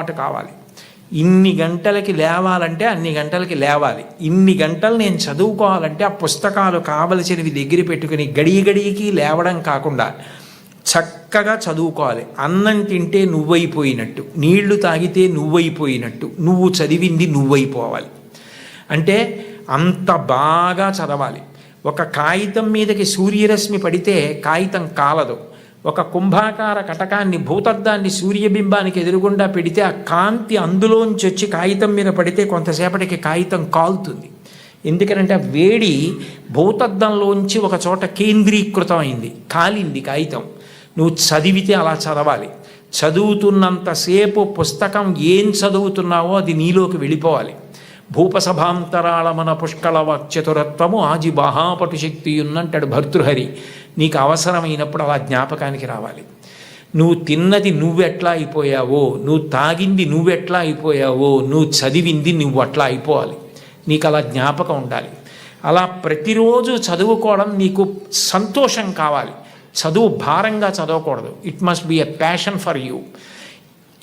అలవాటు కావాలి. ఇన్ని గంటలకి లేవాలంటే అన్ని గంటలకి లేవాలి. ఇన్ని గంటలు నేను చదువుకోవాలంటే ఆ పుస్తకాలు కావలసినవి దగ్గర పెట్టుకుని గడియ గడియకి లేవడం కాకుండా చక్కగా చదువుకోవాలి. అన్నం తింటే నువ్వైపోయినట్టు నీళ్ళు తాగితే నువ్వైపోయినట్టు నువ్వు చదివింది నువ్వైపోవాలి. అంటే అంత బాగా చదవాలి. ఒక కాగితం మీదకి సూర్యరశ్మి పడితే కాగితం కాలదు. ఒక కుంభాకార కటకాన్ని భూతద్దాన్ని సూర్యబింబానికి ఎదురుగుండా పెడితే ఆ కాంతి అందులోంచి వచ్చి కాగితం మీద పడితే కొంతసేపటికి కాగితం కాలుతుంది. ఎందుకంటే ఆ వేడి భూతద్దంలోంచి ఒక చోట కేంద్రీకృతం అయింది కాలింది కాగితం. నువ్వు చదివితే అలా చదవాలి. చదువుతున్నంతసేపు పుస్తకం ఏం చదువుతున్నావో అది నీలోకి వెళ్ళిపోవాలి. భూపసభాంతరాళమన పుష్కళ వాక్చతురత్వము ఆజి బాహాపటు శక్తి ఉన్నంటాడు భర్తృహరి. నీకు అవసరమైనప్పుడు అలా జ్ఞాపకానికి రావాలి. నువ్వు తిన్నది నువ్వెట్లా అయిపోయావో నువ్వు తాగింది నువ్వెట్లా అయిపోయావో నువ్వు చదివింది నువ్వు అట్లా అయిపోవాలి. నీకు అలా జ్ఞాపకం ఉండాలి. అలా ప్రతిరోజు చదువుకోవడం నీకు సంతోషం కావాలి. చదువు భారంగా చదవకూడదు. It must be a passion for you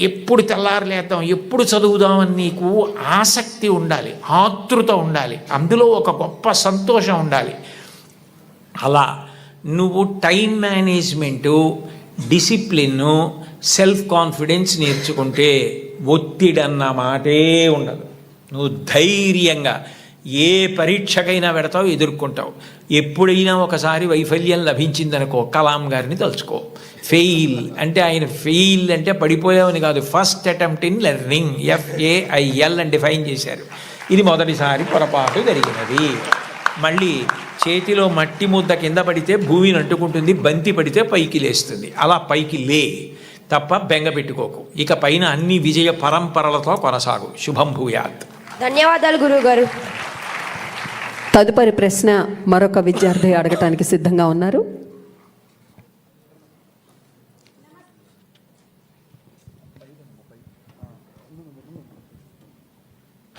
ఎప్పుడు తెల్లారలేద్దాం ఎప్పుడు చదువుదామని నీకు ఆసక్తి ఉండాలి ఆతృత ఉండాలి అందులో ఒక గొప్ప సంతోషం ఉండాలి. అలా నువ్వు టైం మేనేజ్మెంటు డిసిప్లిన్ను సెల్ఫ్ కాన్ఫిడెన్స్ నేర్చుకుంటే ఒత్తిడన్న మాటే ఉండదు. నువ్వు ధైర్యంగా ఏ పరీక్షకైనా పెడతావు ఎదుర్కొంటావు. ఎప్పుడైనా ఒకసారి వైఫల్యం లభించిందనుకో కలాం గారిని తలుచుకో. ఫెయిల్ అంటే ఆయన ఫెయిల్ అంటే పడిపోయావని కాదు. First attempt in learning F A I L అని డిఫైన్ చేశారు. ఇది మొదటిసారి పొరపాటు జరిగినది. మళ్ళీ చేతిలో మట్టి ముద్ద కింద పడితే భూమిని అంటుకుంటుంది బంతి పడితే పైకి లేస్తుంది. అలా పైకి లే. తప్ప బెంగ పెట్టుకోకు. ఇక పైన అన్ని విజయ పరంపరలతో కొనసాగు. శుభం భూయాత్. ధన్యవాదాలు గురువుగారు. తదుపరి ప్రశ్న మరొక విద్యార్థి అడగటానికి సిద్ధంగా ఉన్నారు.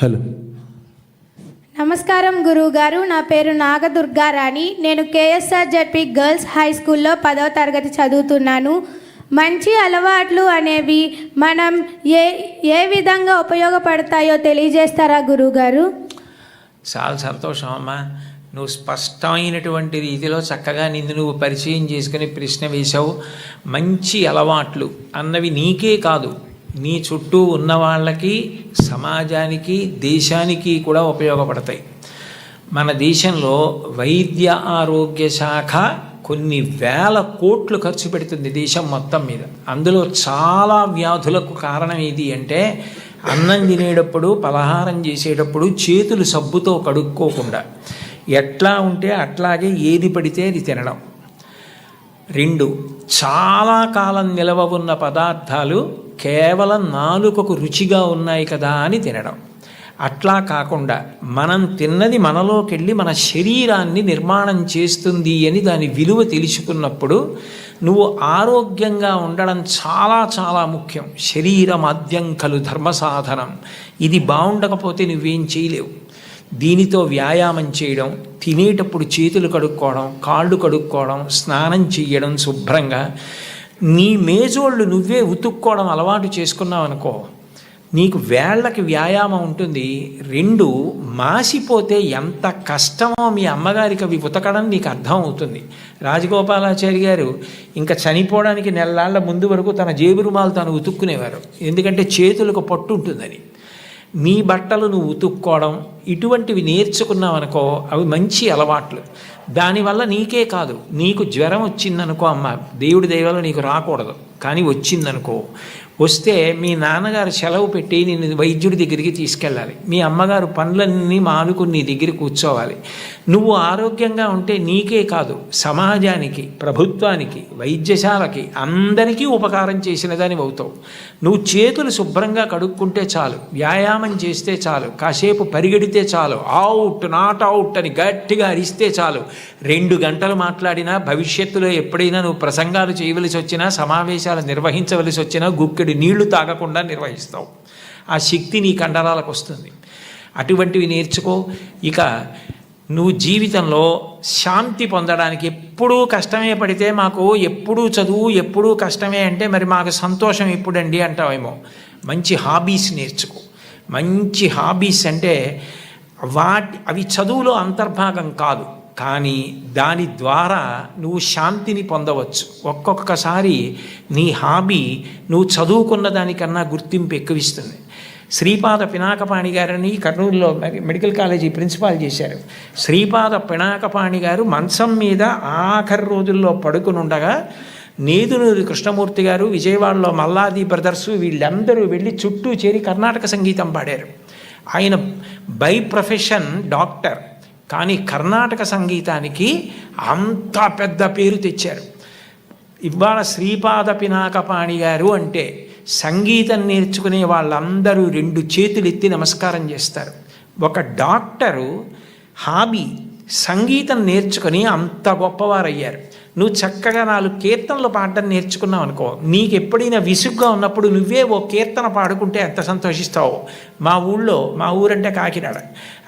హలో. నమస్కారం గురువు గారు నా పేరు నాగదుర్గారాణి. నేను కేఎస్ఆర్ జడ్పి గర్ల్స్ హై స్కూల్లో పదవ తరగతి చదువుతున్నాను. మంచి అలవాట్లు అనేవి మనం ఏ ఏ విధంగా ఉపయోగపడతాయో తెలియజేస్తారా గురువుగారు? చాలా సంతోషం అమ్మా. నువ్వు స్పష్టమైనటువంటి రీతిలో చక్కగా నిన్ను నువ్వు పరిచయం చేసుకుని ప్రశ్న వేశావు. మంచి అలవాట్లు అన్నవి నీకే కాదు. నీ చుట్టూ ఉన్న వాళ్ళకి సమాజానికి దేశానికి కూడా ఉపయోగపడతాయి. మన దేశంలో వైద్య ఆరోగ్య శాఖ కొన్ని వేల కోట్లు ఖర్చు పెడుతుంది దేశం మొత్తం మీద. అందులో చాలా వ్యాధులకు కారణం ఏది అంటే అన్నం తినేటప్పుడు పలహారం చేసేటప్పుడు చేతులు సబ్బుతో కడుక్కోకుండా ఎట్లా ఉంటే అట్లాగే ఏది పడితే అది తినడం. రెండు చాలా కాలం నిలవ ఉన్న పదార్థాలు కేవలం నాలుకకు రుచిగా ఉన్నాయి కదా అని తినడం. అట్లా కాకుండా మనం తిన్నది మనలోకెళ్ళి మన శరీరాన్ని నిర్మాణం చేస్తుంది అని దాని విలువ తెలుసుకున్నప్పుడు నువ్వు ఆరోగ్యంగా ఉండడం చాలా చాలా ముఖ్యం. శరీరమాద్యం కలు ధర్మ సాధనం ఇది బాగుండకపోతే నువ్వేం చేయలేవు. దీనితో వ్యాయామం చేయడం తినేటప్పుడు చేతులు కడుక్కోవడం కాళ్ళు కడుక్కోవడం స్నానం చేయడం శుభ్రంగా నీ మేజోళ్ళు నువ్వే ఉతుక్కోవడం అలవాటు చేసుకున్నావు అనుకో నీకు వేళ్ళకి వ్యాయామం ఉంటుంది రెండు మాసిపోతే ఎంత కష్టమో మీ అమ్మగారికి అవి ఉతకడం నీకు అర్థం అవుతుంది రాజగోపాలాచారి గారు ఇంకా చనిపోవడానికి నెలలాళ్ళ ముందు వరకు తన జేబు రుమాలు తాను ఉతుక్కునేవారు. ఎందుకంటే చేతులకు పట్టు ఉంటుందని. నీ బట్టలు నువ్వు ఉతుక్కోవడం ఇటువంటివి నేర్చుకున్నావనుకో అవి మంచి అలవాట్లు. దానివల్ల నీకే కాదు నీకు జ్వరం వచ్చిందనుకో అమ్మ దేవుడి దయవల్ల నీకు రాకూడదు. కానీ వచ్చిందనుకో వస్తే మీ నాన్నగారు సెలవు పెట్టి నేను వైద్యుడి దగ్గరికి తీసుకెళ్ళాలి. మీ అమ్మగారు పనులన్నీ మానుకుని నీ దగ్గర కూర్చోవాలి. నువ్వు ఆరోగ్యంగా ఉంటే నీకే కాదు సమాజానికి ప్రభుత్వానికి వైద్యశాలకి అందరికీ ఉపకారం చేసిన దాని అవుతావు. నువ్వు చేతులు శుభ్రంగా కడుక్కుంటే చాలు వ్యాయామం చేస్తే చాలు కాసేపు పరిగెడితే చాలు అవుట్ నాట్ అవుట్ అని గట్టిగా అరిస్తే చాలు. రెండు గంటలు మాట్లాడినా భవిష్యత్తులో ఎప్పుడైనా నువ్వు ప్రసంగాలు చేయవలసి వచ్చినా సమావేశాలు నిర్వహించవలసి వచ్చినా గుక్కెడు నీళ్ళు తాగకుండా నిర్వహిస్తావు. ఆ శక్తి నీ కండరాలకు వస్తుంది. అటువంటివి నేర్చుకో. ఇక నువ్వు జీవితంలో శాంతి పొందడానికి ఎప్పుడూ కష్టమే పడితే మాకు ఎప్పుడూ చదువు ఎప్పుడూ కష్టమే అంటే మరి మాకు సంతోషం ఎప్పుడండి అంటావేమో. మంచి హాబీస్ నేర్చుకో. మంచి హాబీస్ అంటే వాటి అవి చదువులో అంతర్భాగం కాదు. కానీ దాని ద్వారా నువ్వు శాంతిని పొందవచ్చు. ఒక్కొక్కసారి నీ హాబీ నువ్వు చదువుకున్న దానికన్నా గుర్తింపు ఎక్కువిస్తుంది. శ్రీపాద పినాకపాణి గారని కర్నూలులో మెడికల్ కాలేజీ ప్రిన్సిపాల్ చేశారు. శ్రీపాద పినాకపాణి గారు మంచం మీద ఆఖరి రోజుల్లో పడుకుని ఉండగా నేదునూరి కృష్ణమూర్తి గారు విజయవాడలో మల్లాది బ్రదర్స్ వీళ్ళందరూ వెళ్ళి చుట్టూ చేరి కర్ణాటక సంగీతం పాడారు. ఆయన బై ప్రొఫెషన్ డాక్టర్. కానీ కర్ణాటక సంగీతానికి అంత పెద్ద పేరు తెచ్చారు. ఇవాళ శ్రీపాద పినాకపాణి గారు అంటే సంగీతం నేర్చుకునే వాళ్ళందరూ రెండు చేతులు ఎత్తి నమస్కారం చేస్తారు. ఒక డాక్టరు హాబీ సంగీతం నేర్చుకుని అంత గొప్పవారయ్యారు. నువ్వు చక్కగా నాలుగు కీర్తనలు పాడడం నేర్చుకున్నావు అనుకో. నీకు ఎప్పుడైనా విసుగ్గా ఉన్నప్పుడు నువ్వే ఓ కీర్తన పాడుకుంటే ఎంత సంతోషిస్తావో? మా ఊళ్ళో మా ఊరంటే కాకినాడ.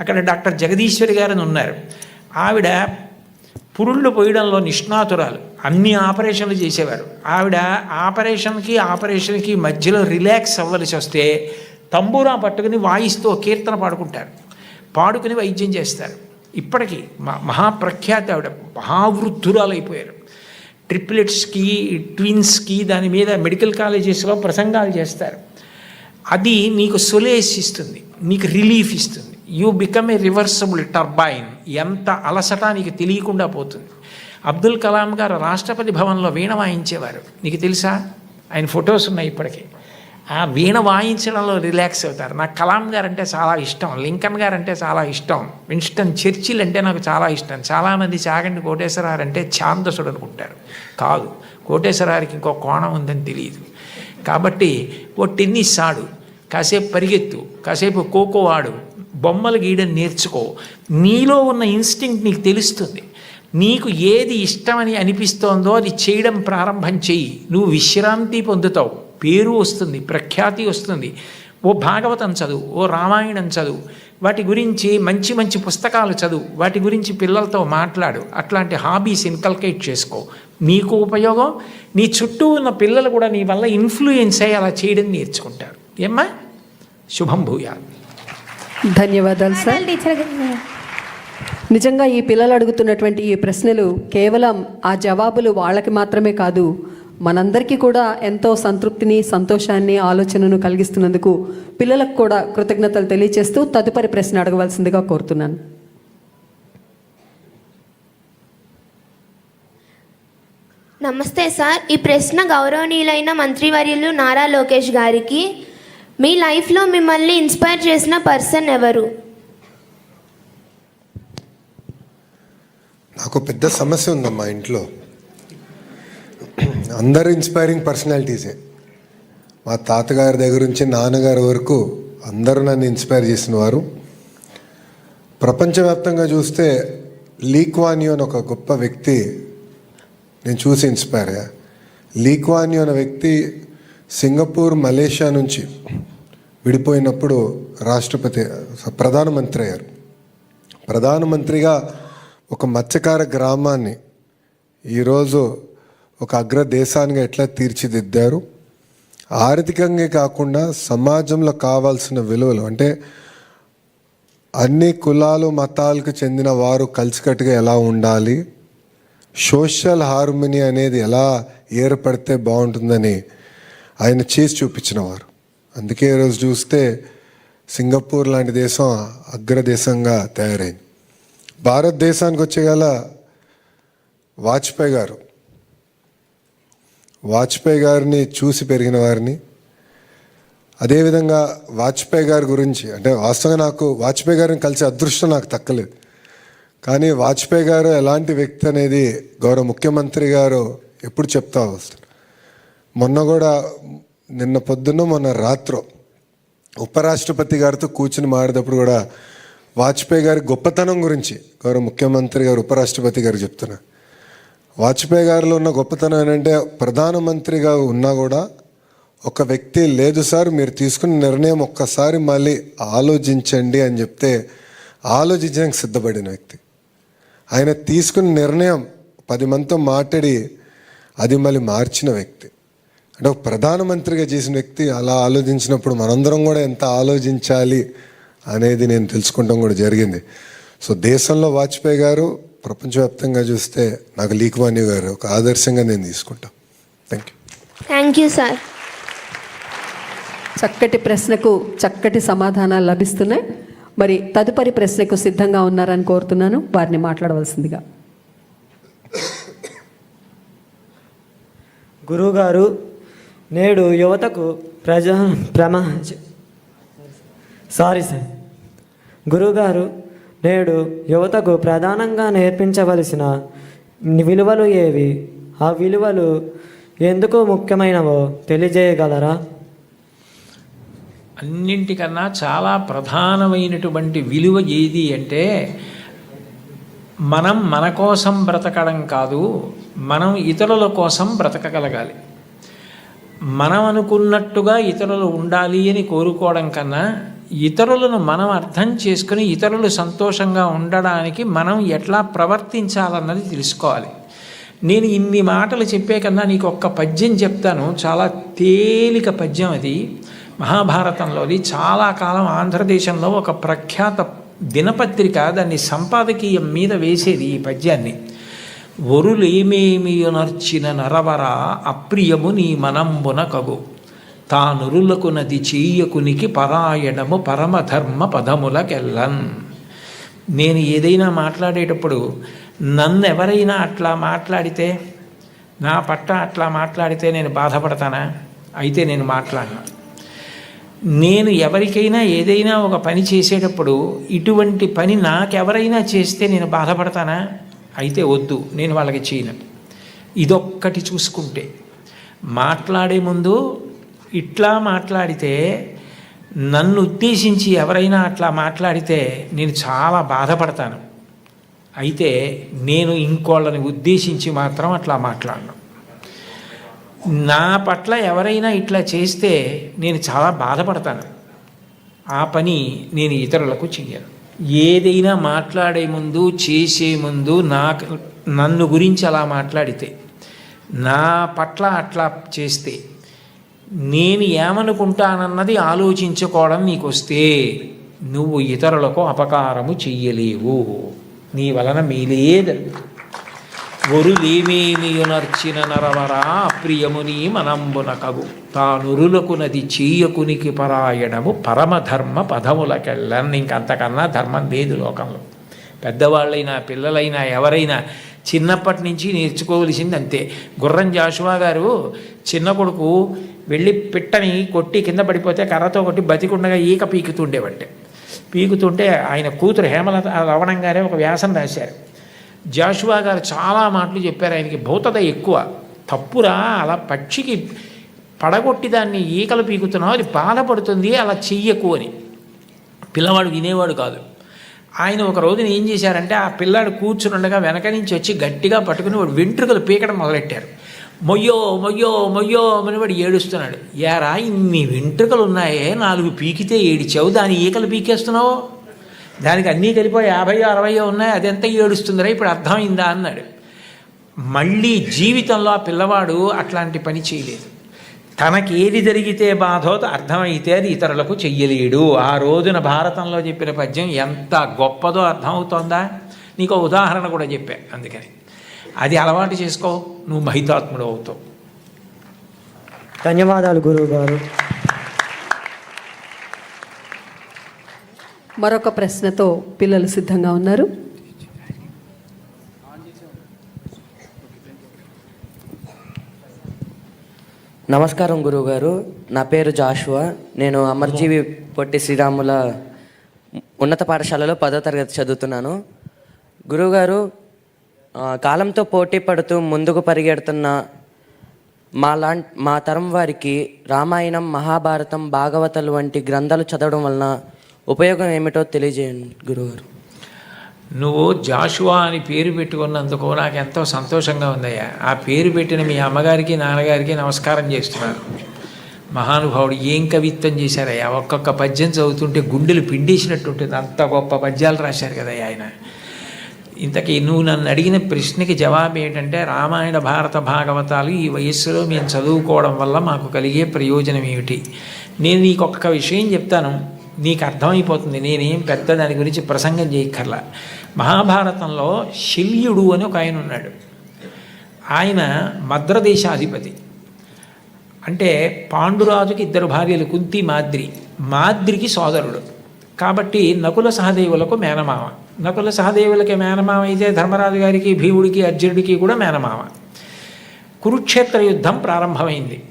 అక్కడ డాక్టర్ జగదీశ్వరి గారని ఉన్నారు. ఆవిడ పురుళ్ళు పోయడంలో నిష్ణాతురాలు. అన్ని ఆపరేషన్లు చేసేవారు. ఆవిడ ఆపరేషన్కి ఆపరేషన్కి మధ్యలో రిలాక్స్ అవ్వలసి వస్తే తంబూరా పట్టుకుని వాయిస్తూ ఓ కీర్తన పాడుకుంటారు. పాడుకుని వైద్యం చేస్తారు. ఇప్పటికీ మా మహాప్రఖ్యాతి ఆవిడ. మహావృద్ధురాలు అయిపోయారు ట్రిప్లెట్స్కి ట్విన్స్కి దాని మీద మెడికల్ కాలేజెస్లో ప్రసంగాలు చేస్తారు. అది నీకు సొలేస్ ఇస్తుంది నీకు రిలీఫ్ ఇస్తుంది. You become a reversible turbine. ఎంత అలసట నీకు తెలియకుండా పోతుంది. అబ్దుల్ కలాం గారు రాష్ట్రపతి భవన్లో వీణ వాయించేవారు. నీకు తెలుసా? ఆయన ఫొటోస్ ఉన్నాయి ఇప్పటికీ. ఆ వీణ వాయించడంలో రిలాక్స్ అవుతారు. నాకు కలాం గారు అంటే చాలా ఇష్టం లింకన్ గారు అంటే చాలా ఇష్టం విన్స్టన్ చర్చిల్ అంటే నాకు చాలా ఇష్టం చాలామంది చాగండి కోటేశ్వరారు అంటే ఛాందసుడు అనుకుంటారు. కాదు కోటేశ్వరారికి ఇంకో కోణం ఉందని తెలియదు. కాబట్టి ఓ టెన్నిస్ ఆడు కాసేపు పరిగెత్తు కాసేపు ఖోఖో ఆడు బొమ్మలు గీయడం నేర్చుకో. నీలో ఉన్న ఇన్స్టింక్ట్ నీకు తెలుస్తుంది. నీకు ఏది ఇష్టమని అనిపిస్తోందో అది చేయడం ప్రారంభం చెయ్యి. నువ్వు విశ్రాంతి పొందుతావు. పేరు వస్తుంది ప్రఖ్యాతి వస్తుంది. ఓ భాగవతం చదువు ఓ రామాయణం చదువు వాటి గురించి మంచి మంచి పుస్తకాలు చదువు వాటి గురించి పిల్లలతో మాట్లాడు. అట్లాంటి హాబీస్ ఇన్కల్కేట్ చేసుకో. నీకు ఉపయోగం? నీ చుట్టూ ఉన్న పిల్లలు కూడా నీ వల్ల ఇన్ఫ్లుయెన్స్ అయ్యి అలా చేయడం నేర్చుకుంటారు. ఏమ్మా? శుభం భూయా ధన్యవాదాలు సార్. నిజంగా ఈ పిల్లలు అడుగుతున్నటువంటి ఈ ప్రశ్నలు కేవలం ఆ జవాబులు వాళ్ళకి మాత్రమే కాదు మనందరికీ కూడా ఎంతో సంతృప్తిని సంతోషాన్ని ఆలోచనను కలిగిస్తున్నందుకు పిల్లలకు కూడా కృతజ్ఞతలు తెలియజేస్తూ తదుపరి ప్రశ్న అడగవలసిందిగా కోరుతున్నాను. నమస్తే సార్. ఈ ప్రశ్న గౌరవనీయులైన మంత్రివర్యులు నారా లోకేష్ గారికి. మీ లైఫ్లో మిమ్మల్ని ఇన్స్పైర్ చేసిన పర్సన్ ఎవరు? నాకు పెద్ద సమస్య ఉందమ్మా ఇంట్లో. అందరూ ఇన్స్పైరింగ్ పర్సనాలిటీసే మా తాతగారి దగ్గర నుంచి నాన్నగారి వరకు అందరూ నన్ను ఇన్స్పైర్ చేసిన వారు. ప్రపంచవ్యాప్తంగా చూస్తే లీక్వాన్యూ అని ఒక గొప్ప వ్యక్తి నేను చూసి ఇన్స్పైర్ అయ్యా. లీక్వాన్యూ అనే వ్యక్తి సింగపూర్ మలేషియా నుంచి విడిపోయినప్పుడు రాష్ట్రపతి ప్రధానమంత్రి అయ్యారు. ప్రధానమంత్రిగా ఒక మత్స్యకార గ్రామాన్ని ఈరోజు ఒక అగ్ర దేశానికి ఎట్లా తీర్చిదిద్దారు? ఆర్థికంగా కాకుండా సమాజంలో కావాల్సిన విలువలు అంటే అన్ని కులాలు మతాలకు చెందిన వారు కలిసికట్టుగా ఎలా ఉండాలి? సోషల్ హార్మోనీ అనేది ఎలా ఏర్పడితే బాగుంటుందని ఆయన చేసి చూపించిన వారు. అందుకే ఈరోజు చూస్తే సింగపూర్ లాంటి దేశం అగ్రదేశంగా తయారైంది. భారతదేశానికి వచ్చేగల వాజ్పేయి గారు వాజ్పేయి గారిని చూసి పెరిగిన వారిని అదేవిధంగా వాజ్పేయి గారి గురించి అంటే వాస్తవంగా నాకు వాజ్పేయి గారిని కలిసే అదృష్టం నాకు తక్కలేదు. కానీ వాజ్పేయి గారు ఎలాంటి వ్యక్తి అనేది గౌరవ ముఖ్యమంత్రి గారు ఎప్పుడు చెప్తా వస్తారు మొన్న కూడా నిన్న పొద్దున్న మొన్న రాత్రో ఉపరాష్ట్రపతి గారితో కూర్చుని మాడేటప్పుడు కూడా వాజ్పేయి గారి గొప్పతనం గురించి గౌరవ ముఖ్యమంత్రి గారు ఉపరాష్ట్రపతి గారు చెప్తున్నారు. వాజ్పేయి గారిలో ఉన్న గొప్పతనం ఏంటంటే ప్రధానమంత్రిగా ఉన్నా కూడా ఒక వ్యక్తి లేదు సార్ మీరు తీసుకున్న నిర్ణయం ఒక్కసారి మళ్ళీ ఆలోచించండి అని చెప్తే ఆలోచించడానికి సిద్ధపడిన వ్యక్తి. ఆయన తీసుకున్న నిర్ణయం పది మందితో మాట్లాడి అది మళ్ళీ మార్చిన వ్యక్తి. అంటే ఒక ప్రధానమంత్రిగా చేసిన వ్యక్తి అలా ఆలోచించినప్పుడు మనందరం కూడా ఎంత ఆలోచించాలి అనేది నేను తెలుసుకుంటాం కూడా జరిగింది. సో దేశంలో వాజ్పేయి గారు ప్రపంచవ్యాప్తంగా చూస్తే నాకు లీక్వాణి గారు ఒక ఆదర్శంగా నేను తీసుకుంటాను thank you thank you sir చక్కటి ప్రశ్నకు చక్కటి సమాధానాలు లభిస్తున్నాయి. మరి తదుపరి ప్రశ్నకు సిద్ధంగా ఉన్నారని కోరుతున్నాను. వారిని మాట్లాడవలసిందిగా. గురువుగారు నేడు యువతకు ప్రజ ప్రమా సారీ సార్. గురువుగారు నేడు యువతకు ప్రధానంగా నేర్పించవలసిన విలువలు ఏవి? ఆ విలువలు ఎందుకు ముఖ్యమైనవో తెలియజేయగలరా? అన్నింటికన్నా చాలా ప్రధానమైనటువంటి విలువ ఏది అంటే మనం మన కోసం బ్రతకడం కాదు మనం ఇతరుల కోసం బ్రతకగలగాలి. మనం అనుకున్నట్టుగా ఇతరులు ఉండాలి అని కోరుకోవడం కన్నా ఇతరులను మనం అర్థం చేసుకుని ఇతరులు సంతోషంగా ఉండడానికి మనం ఎట్లా ప్రవర్తించాలన్నది తెలుసుకోవాలి. నేను ఇన్ని మాటలు చెప్పే కన్నా నీకు ఒక్క పద్యం చెప్తాను. చాలా తేలిక పద్యం అది. మహాభారతంలోది చాలా కాలం ఆంధ్రదేశంలో ఒక ప్రఖ్యాత దినపత్రిక దాన్ని సంపాదకీయం మీద వేసేది ఈ పద్యాన్ని. ఒరులేమేమియునర్చిన నరవర అప్రియము నీ మనంబున కగు. తానురులకు చేయకునికి చెయ్యకునికి పరాయణము పరమధర్మ పదములకెల్లన్. నేను ఏదైనా మాట్లాడేటప్పుడు నన్ను ఎవరైనా అట్లా మాట్లాడితే నా పట్ల అట్లా మాట్లాడితే నేను బాధపడతానా? అయితే నేను మాట్లాడను. నేను ఎవరికైనా ఏదైనా ఒక పని చేసేటప్పుడు ఇటువంటి పని నాకెవరైనా చేస్తే నేను బాధపడతానా? అయితే వద్దు నేను వాళ్ళకి చేయను. ఇదొక్కటి చూసుకుంటే. మాట్లాడే ముందు ఇట్లా మాట్లాడితే నన్ను ఉద్దేశించి ఎవరైనా అట్లా మాట్లాడితే నేను చాలా బాధపడతాను. అయితే నేను ఇంకోళ్ళని ఉద్దేశించి మాత్రం అట్లా మాట్లాడను. నా పట్ల ఎవరైనా ఇట్లా చేస్తే నేను చాలా బాధపడతాను. ఆ పని నేను ఇతరులకు చెయ్యను. ఏదైనా మాట్లాడే ముందు చేసే ముందు నాకు నన్ను గురించి అలా మాట్లాడితే నా పట్ల అట్లా చేస్తే నేను ఏమనుకుంటానన్నది ఆలోచించుకోవడం నీకు వస్తే నువ్వు ఇతరులకు అపకారము చెయ్యలేవు. నీ వలన మేలే జరుగుతుంది ఒరులేమేమియునర్చిన నరవరా ప్రియముని మనంబున కగు. తానురులకు నది చీయకునికి పరాయణము పరమధర్మ పదములకెళ్ళని ఇంకంతకన్నా ధర్మం లేదు లోకంలో. పెద్దవాళ్ళైనా పిల్లలైనా ఎవరైనా చిన్నప్పటి నుంచి నేర్చుకోవలసింది అంతే గుర్రం జాషువా గారు చిన్న కొడుకు వెళ్ళి పిట్టని కొట్టి కింద పడిపోతే కర్రతో కొట్టి బతికుండగా ఈక పీకుతుండేవంటే. పీకుతుంటే ఆయన కూతురు హేమలత రవణం గారే ఒక వ్యాసం రాశారు. జాషువా గారు చాలా మాటలు చెప్పారు ఆయనకి భౌతత ఎక్కువ. తప్పురా అలా పక్షికి పడగొట్టి దాన్ని ఈకలు పీకుతున్నావు అది బాధపడుతుంది అలా చెయ్యకు అని. పిల్లవాడు వినేవాడు కాదు. ఆయన ఒక రోజున ఏం చేశారంటే ఆ పిల్లాడు కూర్చుని ఉండగా వెనక నుంచి వచ్చి గట్టిగా పట్టుకుని వాడు వెంట్రుకలు పీకడం మొదలెట్టారు. మొయ్యో మొయ్యో మొయ్యో అని ఏడుస్తున్నాడు. ఏరా ఇన్ని వెంట్రుకలు ఉన్నాయే నాలుగు పీకితే ఏడిచావు దాని ఈకలు పీకేస్తున్నావు? దానికి అన్నీ కలిపో యాభై అరవయో ఉన్నాయి అదెంత ఏడుస్తుందిరా? ఇప్పుడు అర్థమైందా? అన్నాడు. మళ్ళీ జీవితంలో ఆ పిల్లవాడు అట్లాంటి పని చేయలేదు. తనకి ఏది జరిగితే బాధో అర్థమైతే అది ఇతరులకు చెయ్యలేడు. ఆ రోజున భారతంలో చెప్పిన పద్యం ఎంత గొప్పదో అర్థమవుతోందా? నీకు ఉదాహరణ కూడా చెప్పా అందుకని. అది అలవాటు చేసుకో నువ్వు మహితాత్ముడు అవుతావు. ధన్యవాదాలు గురువుగారు. మరొక ప్రశ్నతో పిల్లలు సిద్ధంగా ఉన్నారు. నమస్కారం గురువుగారు. నా పేరు జాషువా. నేను అమర్జీవి పొట్టి శ్రీరాముల ఉన్నత పాఠశాలలో పదో తరగతి చదువుతున్నాను. గురువుగారు కాలంతో పోటీ పడుతూ ముందుకు పరిగెడుతున్న మా లాం మా తరం వారికి రామాయణం మహాభారతం భాగవతలు వంటి గ్రంథాలు చదవడం వలన ఉపయోగం ఏమిటో తెలియజేయండి గురువుగారు. నువ్వు జాషువా అని పేరు పెట్టుకున్నందుకు నాకు ఎంతో సంతోషంగా ఉందయ్యా. ఆ పేరు పెట్టిన మీ అమ్మగారికి నాన్నగారికి నమస్కారం చేస్తున్నారు మహానుభావుడు ఏం కవిత్వం చేశారయ్యా? ఒక్కొక్క పద్యం చదువుతుంటే గుండెలు పిండేసినట్టు ఉంటుంది అంత గొప్ప పద్యాలు రాశారు కదయ్యా ఆయన. ఇంతకీ నువ్వు నన్ను అడిగిన ప్రశ్నకి జవాబు ఏంటంటే రామాయణ భారత భాగవతాలు ఈ వయస్సులో మేము చదువుకోవడం వల్ల మాకు కలిగే ప్రయోజనం ఏమిటి? నేను నీకు ఒక్క విషయం చెప్తాను. నీకు అర్థమైపోతుంది. నేనేం పెద్ద దాని గురించి ప్రసంగం చేయక్కర్లా. మహాభారతంలో శల్యుడు అని ఒక ఆయన ఉన్నాడు. ఆయన మద్రదేశాధిపతి. అంటే పాండురాజుకి ఇద్దరు భార్యలు కుంతి మాద్రి. మాద్రికి సోదరుడు. కాబట్టి నకుల సహదేవులకు మేనమామ. నకుల సహదేవులకి మేనమామ అయితే ధర్మరాజు గారికి భీముడికి అర్జునుడికి కూడా మేనమామ. కురుక్షేత్ర యుద్ధం ప్రారంభమైంది.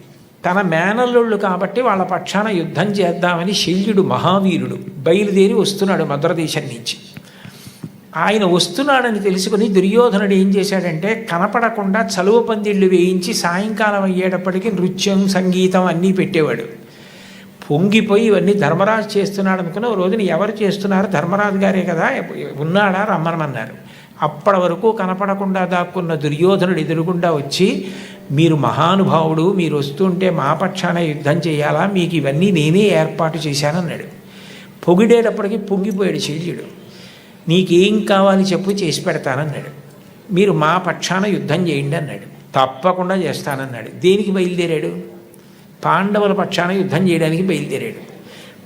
తన మేనల్లుళ్ళు కాబట్టి వాళ్ళ పక్షాన యుద్ధం చేద్దామని శల్యుడు మహావీరుడు బయలుదేరి వస్తున్నాడు మద్రదేశం నుంచి. ఆయన వస్తున్నాడని తెలుసుకుని దుర్యోధనుడు ఏం చేశాడంటే కనపడకుండా చలువ పందిళ్ళు వేయించి సాయంకాలం అయ్యేటప్పటికి నృత్యం సంగీతం అన్నీ పెట్టేవాడు. పొంగిపోయి ఇవన్నీ ధర్మరాజు చేస్తున్నాడు అనుకున్న ఓ రోజున ఎవరు చేస్తున్నారు? ధర్మరాజు గారే కదా ఉన్నాడా? రమ్మనమన్నారు. అప్పటి వరకు కనపడకుండా దాక్కున్న దుర్యోధనుడు ఎదురుగుండా వచ్చి మీరు మహానుభావుడు మీరు వస్తుంటే మా పక్షాన యుద్ధం చేయాలా? మీకు ఇవన్నీ నేనే ఏర్పాటు చేశానన్నాడు. పొగిడేటప్పటికి పొంగిపోయాడు శల్యుడు. నీకేం కావాలి చెప్పు చేసి పెడతానన్నాడు. మీరు మా పక్షాన యుద్ధం చేయండి అన్నాడు. తప్పకుండా చేస్తానన్నాడు. దేనికి బయలుదేరాడు? పాండవుల పక్షాన యుద్ధం చేయడానికి బయలుదేరాడు.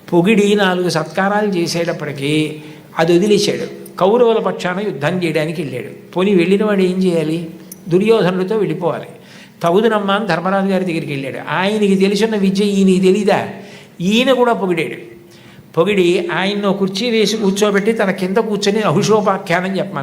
పొగిడి నాలుగు సత్కారాలు చేసేటప్పటికీ అది వదిలేశాడు. కౌరవుల పక్షాన యుద్ధం చేయడానికి వెళ్ళాడు. పోనీ వెళ్ళిన వాడు ఏం చేయాలి? దుర్యోధనుడితో వెళ్ళిపోవాలి. తగుదునమ్మ అని ధర్మరాజు గారి దగ్గరికి వెళ్ళాడు. ఆయనకి తెలిసిన విద్య ఈయనకి తెలీదా? ఈయన కూడా పొగిడాడు. పొగిడి ఆయన్ను కుర్చీ వేసి కూర్చోబెట్టి తన కింద కూర్చొని అహుషోపాఖ్యానం చెప్పమన్నాడు.